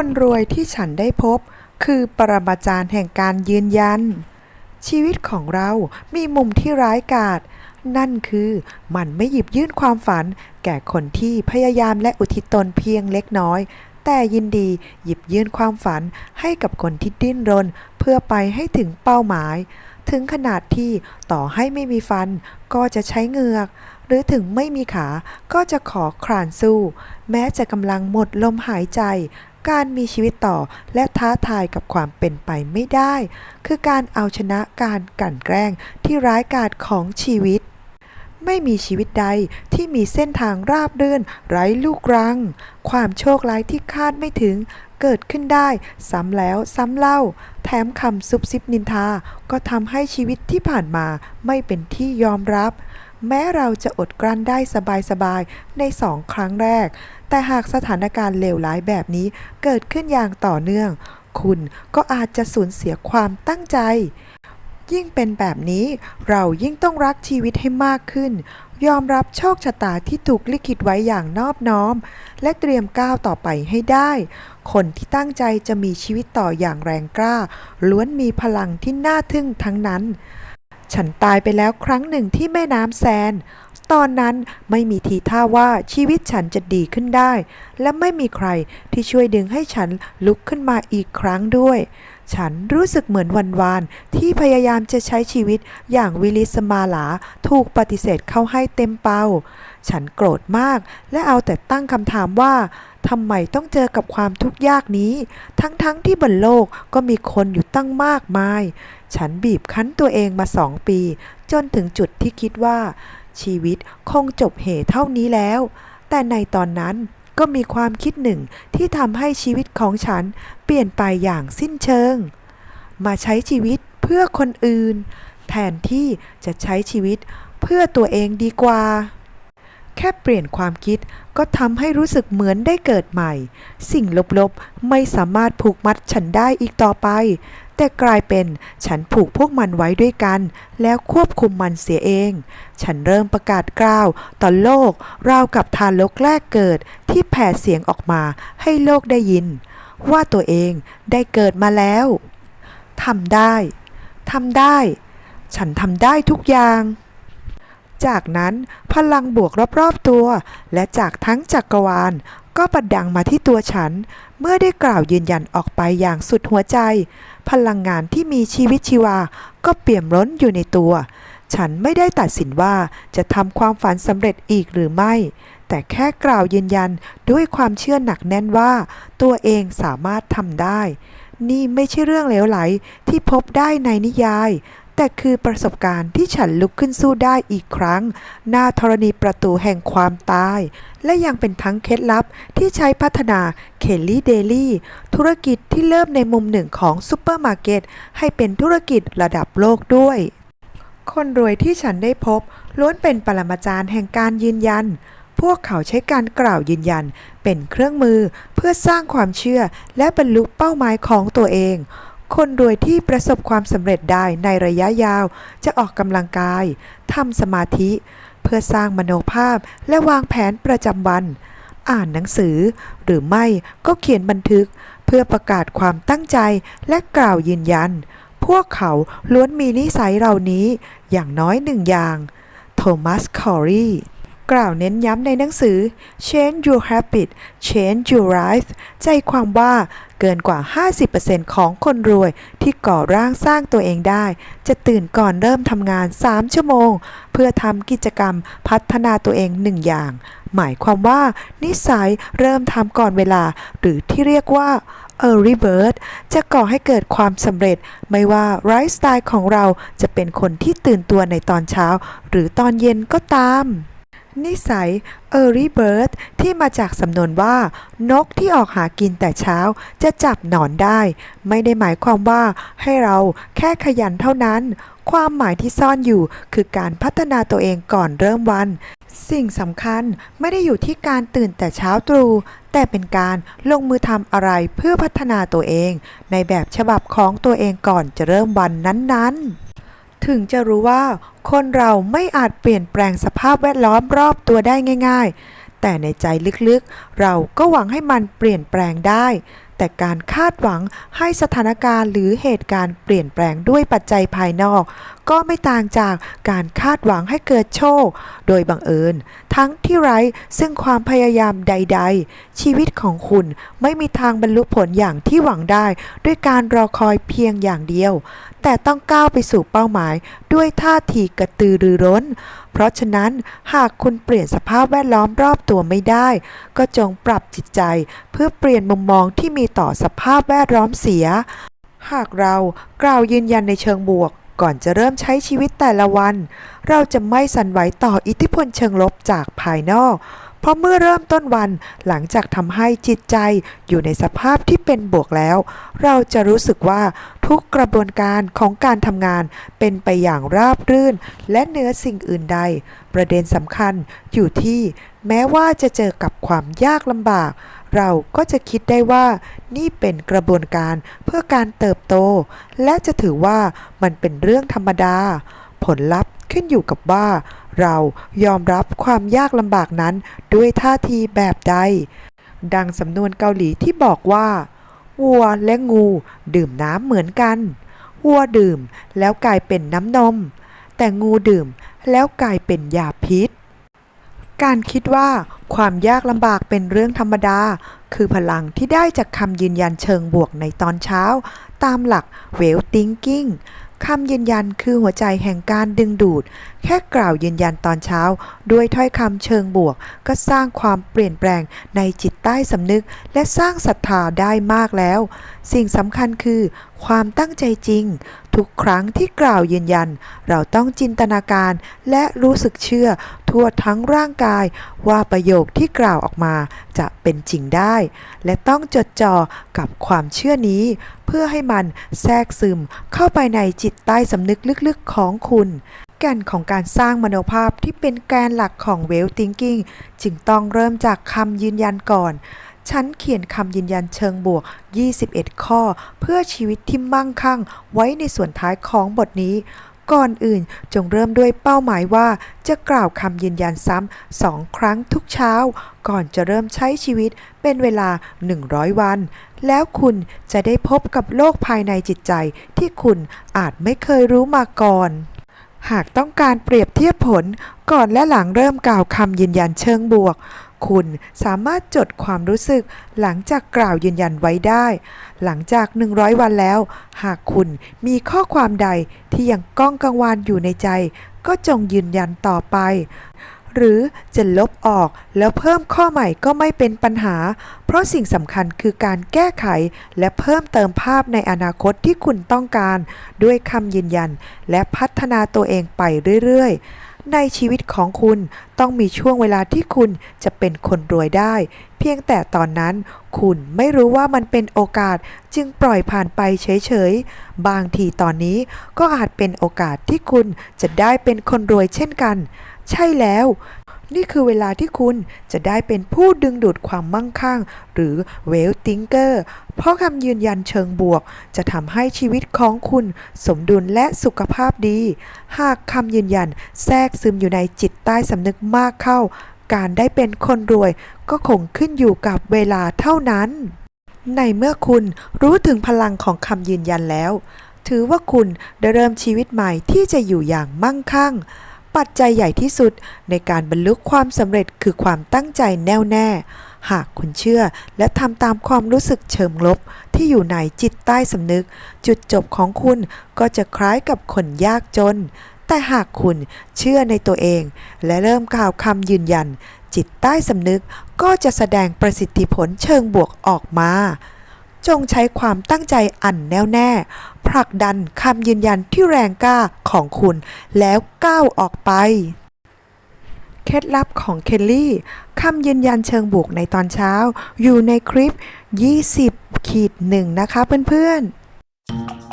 คนรวยที่ฉันได้พบ คือปรมาจารย์แห่งการยืนยัน ชีวิตของเรามีมุมที่ร้ายกาจนั่นคือมันไม่หยิบยื่นความฝัน แก่คนที่พยายามและอุทิศตนเพียงเล็กน้อย แต่ยินดีหยิบยื่นความฝันให้กับคนที่ดิ้นรน เพื่อไปให้ถึงเป้าหมาย ถึงขนาดที่ต่อให้ไม่มีฟัน ก็จะใช้เหงือก หรือถึงไม่มีขาก็จะขอครานสู้ แม้จะกำลังหมดลมหายใจ การมีชีวิตต่อและท้าทายกับความเป็นไปไม่ได้ คือการเอาชนะการกลั่นแกล้งที่ร้ายกาจของชีวิต ไม่มีชีวิตใดที่มีเส้นทางราบรื่นไร้ลูกรัง ความโชคร้ายที่คาดไม่ถึงเกิดขึ้นได้ซ้ำแล้วซ้ำเล่า แถมคำซุบซิบนินทา ก็ทำให้ชีวิตที่ผ่านมาไม่เป็นที่ยอมรับ แม้เราจะอดกลั้นได้สบายๆในสองครั้งแรก แต่หากสถานการณ์เลวร้ายแบบนี้เกิดขึ้นอย่างต่อเนื่อง คุณก็อาจจะสูญเสียความตั้งใจ ยิ่งเป็นแบบนี้เรายิ่งต้องรักชีวิตให้มากขึ้น ยอมรับโชคชะตาที่ถูกลิขิตไว้อย่างนอบน้อม และเตรียมก้าวต่อไปให้ได้ คนที่ตั้งใจจะมีชีวิตต่ออย่างแรงกล้า ล้วนมีพลังที่น่าทึ่งทั้งนั้น ฉันตายไปแล้วครั้งหนึ่งที่แม่น้ำแซน ตอนนั้นไม่มีทีท่าว่าชีวิตฉันจะดีขึ้นได้ และไม่มีใครที่ช่วยดึงให้ฉันลุกขึ้นมาอีกครั้งด้วย ฉันรู้สึกเหมือนวันวานที่พยายามจะใช้ชีวิตอย่างวิลิสมาลาถูกปฏิเสธเข้าให้เต็มเป้า ฉันโกรธมากและเอาแต่ตั้งคำถามว่า ทำไมต้องเจอกับความทุกข์ยากนี้ ทั้งๆทที่บนโลกก็มีคนอยู่ตั้งมากมาย ฉันบีบคั้นตัวเองมาสองปี จนถึงจุดที่คิดว่า ชีวิตคงจบเหตุเท่านี้แล้ว แต่ในตอนนั้นก็มีความคิดหนึ่งที่ทำให้ชีวิตของฉันเปลี่ยนไปอย่างสิ้นเชิง มาใช้ชีวิตเพื่อคนอื่น แทนที่จะใช้ชีวิตเพื่อตัวเองดีกว่า แค่เปลี่ยนความคิดก็ทำให้รู้สึกเหมือนได้เกิดใหม่ สิ่งลบๆ ไม่สามารถผูกมัดฉันได้อีกต่อไป แต่กลายเป็นฉันผูกพวกมันไว้ด้วยกัน แล้วควบคุมมันเสียเอง ฉันเริ่มประกาศกล่าวต่อโลก ราวกับทารกแรกเกิดที่แผ่เสียงออกมาให้โลกได้ยิน ว่าตัวเองได้เกิดมาแล้วทำได้ทำได้ ฉันทำได้ทุกอย่าง จากนั้นพลังบวกรอบๆตัว และจากทั้งจักรวาล ก็ประดังมาที่ตัวฉัน เมื่อได้กล่าวยืนยันออกไปอย่างสุดหัวใจ พลังงานที่มีชีวิตชีวา ก็เปี่ยมล้นอยู่ในตัว ฉันไม่ได้ตัดสินว่าจะทำความฝันสำเร็จอีกหรือไม่ แต่แค่กล่าวยืนยันด้วยความเชื่อหนักแน่นว่า ตัวเองสามารถทำได้ นี่ไม่ใช่เรื่องเลวไหลที่พบได้ในนิยาย แต่คือประสบการณ์ที่ฉันลุกขึ้นสู้ได้อีกครั้ง หน้าธรณีประตูแห่งความตาย และยังเป็นทั้งเคล็ดลับที่ใช้พัฒนาเคลลี่เดลี่ธุรกิจที่เริ่มในมุมหนึ่งของซูเปอร์มาร์เก็ตให้เป็นธุรกิจระดับโลกด้วย คนรวยที่ฉันได้พบ ล้วนเป็นปรมาจารย์แห่งการยืนยันพวกเขาใช้การกล่าวยืนยัน เป็นเครื่องมือเพื่อสร้างความเชื่อและบรรลุเป้าหมายของตัวเอง คนรวยที่ประสบความสำเร็จได้ในระยะยาวจะออกกำลังกายทำสมาธิ เพื่อสร้างมโนภาพและวางแผนประจำวัน อ่านหนังสือ หรือไม่ก็เขียนบันทึก เพื่อประกาศความตั้งใจและกล่าวยืนยัน พวกเขาล้วนมีนิสัยเหล่านี้อย่างน้อยหนึ่งอย่าง โทมัส คอรีกล่าวเน้นย้ำในหนังสือ Change Your Habit Change Your Life ใจความว่า เกินกว่า 50%ของคนรวยที่ก่อร่างสร้างตัวเองได้ จะตื่นก่อนเริ่มทำงาน 3 ชั่วโมง เพื่อทำกิจกรรมพัฒนาตัวเองหนึ่งอย่าง หมายความว่า นิสัยเริ่มทำก่อนเวลา หรือที่เรียกว่า Early Bird จะก่อให้เกิดความสำเร็จ ไม่ว่าไลฟ์สไตล์ของเราจะเป็นคนที่ตื่นตัวในตอนเช้า หรือตอนเย็นก็ตาม นิสัย Early Bird ที่มาจากสำนวนว่า นกที่ออกหากินแต่เช้าจะจับหนอนได้ ไม่ได้หมายความว่าให้เราแค่ขยันเท่านั้น ความหมายที่ซ่อนอยู่คือการพัฒนาตัวเองก่อนเริ่มวัน สิ่งสำคัญไม่ได้อยู่ที่การตื่นแต่เช้าตรู่แต่เป็นการลงมือทำอะไรเพื่อพัฒนาตัวเอง ในแบบฉบับของตัวเองก่อนจะเริ่มวันนั้นๆ ถึงจะรู้ว่าคนเราไม่อาจเปลี่ยนแปลงสภาพแวดล้อมรอบตัวได้ง่าย ๆ แต่ในใจลึกๆ เราก็หวังให้มันเปลี่ยนแปลงได้ แต่การคาดหวังให้สถานการณ์หรือเหตุการณ์เปลี่ยนแปลงด้วยปัจจัยภายนอก ก็ไม่ต่างจากการคาดหวังให้เกิดโชค โดยบังเอิญ ทั้งที่ไร้ซึ่งความพยายามใด ๆ ชีวิตของคุณไม่มีทางบรรลุผลอย่างที่หวังได้ ด้วยการรอคอยเพียงอย่างเดียว แต่ต้องก้าวไปสู่เป้าหมาย ด้วยท่าทีกระตือรือร้น เพราะฉะนั้นหากคุณเปลี่ยนสภาพแวดล้อมรอบตัวไม่ได้ ก็จงปรับจิตใจ เพื่อเปลี่ยนมุมมองที่มีต่อสภาพแวดล้อมเสีย หากเรากล่าวยืนยันในเชิงบวก ก่อนจะเริ่มใช้ชีวิตแต่ละวัน เราจะไม่สั่นไหวต่ออิทธิพลเชิงลบจากภายนอก เพราะเมื่อเริ่มต้นวันหลังจากทำให้จิตใจอยู่ในสภาพที่เป็นบวกแล้ว เราจะรู้สึกว่าทุกกระบวนการของการทำงานเป็นไปอย่างราบรื่น และเหนือสิ่งอื่นใด ประเด็นสำคัญอยู่ที่แม้ว่าจะเจอกับความยากลำบาก เราก็จะคิดได้ว่านี่เป็นกระบวนการเพื่อการเติบโต และจะถือว่ามันเป็นเรื่องธรรมดา ผลลัพธ์ ขึ้นอยู่กับว่า เรายอมรับความยากลำบากนั้นด้วยท่าทีแบบใด ดังสำนวนเกาหลีที่บอกว่าวัวและงูดื่มน้ำเหมือนกันวัวดื่มแล้วกลายเป็นน้ำนม แต่งูดื่มแล้วกลายเป็นยาพิษ การคิดว่าความยากลำบากเป็นเรื่องธรรมดา คือพลังที่ได้จากคำยืนยันเชิงบวกในตอนเช้า ตามหลักเวลติงกิ้ง คำยืนยันคือหัวใจแห่งการดึงดูด แค่กล่าวยืนยันตอนเช้า ด้วยถ้อยคำเชิงบวก ก็สร้างความเปลี่ยนแปลงในจิตใต้สำนึก และสร้างศรัทธาได้มากแล้ว สิ่งสำคัญคือ ความตั้งใจจริง ทุกครั้งที่กล่าวยืนยัน เราต้องจินตนาการและรู้สึกเชื่อทั่วทั้งร่างกายว่าประโยคที่กล่าวออกมาจะเป็นจริงได้ และต้องจดจ่อกับความเชื่อนี้ เพื่อให้มันแทรกซึมเข้าไปในจิตใต้สำนึกลึกๆของคุณแก่นของการสร้างมโนภาพที่เป็นแกนหลักของเวลติงกิ้งจึงต้องเริ่มจากคำยืนยันก่อน ฉันเขียนคำยืนยันเชิงบวก 21 ข้อ เพื่อชีวิตที่มั่งคั่งไว้ในส่วนท้ายของบทนี้ ก่อนอื่นจงเริ่มด้วยเป้าหมายว่า จะกล่าวคำยืนยันซ้ำสองครั้งทุกเช้า ก่อนจะเริ่มใช้ชีวิตเป็นเวลา 100 วัน แล้วคุณจะได้พบกับโลกภายในจิตใจที่คุณอาจไม่เคยรู้มาก่อนหากต้องการเปรียบเทียบผลก่อนและหลังเริ่มกล่าวคำยืนยันเชิงบวก คุณสามารถจดความรู้สึกหลังจากกล่าวยืนยันไว้ได้ หลังจาก 100 วันแล้ว หากคุณมีข้อความใดที่ยังก้องกังวานอยู่ในใจ ก็จงยืนยันต่อไป หรือจะลบออกแล้วเพิ่มข้อใหม่ก็ไม่เป็นปัญหา เพราะสิ่งสำคัญคือการแก้ไขและเพิ่มเติมภาพในอนาคตที่คุณต้องการ ด้วยคำยืนยัน และพัฒนาตัวเองไปเรื่อยๆ ในชีวิตของคุณต้องมีช่วงเวลาที่คุณจะเป็นคนรวยได้ เพียงแต่ตอนนั้นคุณไม่รู้ว่ามันเป็นโอกาสจึงปล่อยผ่านไปเฉยๆ บางทีตอนนี้ก็อาจเป็นโอกาสที่คุณจะได้เป็นคนรวยเช่นกัน ใช่แล้ว นี่คือเวลาที่คุณจะได้เป็นผู้ดึงดูดความมั่งคั่ง หรือเวลติงเกอร์เพราะคำยืนยันเชิงบวก จะทำให้ชีวิตของคุณสมดุลและสุขภาพดี หากคำยืนยันแทรกซึมอยู่ในจิตใต้สำนึกมากเข้า การได้เป็นคนรวยก็คงขึ้นอยู่กับเวลาเท่านั้น ในเมื่อคุณรู้ถึงพลังของคำยืนยันแล้ว ถือว่าคุณได้เริ่มชีวิตใหม่ที่จะอยู่อย่างมั่งคั่ง ปัจจัยใหญ่ที่สุดในการบรรลุความสำเร็จคือความตั้งใจแน่วแน่ หากคุณเชื่อและทำตามความรู้สึกเชิงลบที่อยู่ในจิตใต้สำนึก จุดจบของคุณก็จะคล้ายกับคนยากจน แต่หากคุณเชื่อในตัวเอง และเริ่มกล่าวคำยืนยัน จิตใต้สำนึกก็จะแสดงประสิทธิผลเชิงบวกออกมา จงใช้ความตั้งใจอันแน่วแน่ ผลักดันคำยืนยันที่แรงกล้าของคุณแล้วก้าวออกไป เคล็ดลับของเคลลี่คำยืนยันเชิงบวกในตอนเช้า อยู่ในคลิป 20ขีดหนึ่งนะคะเพื่อนๆ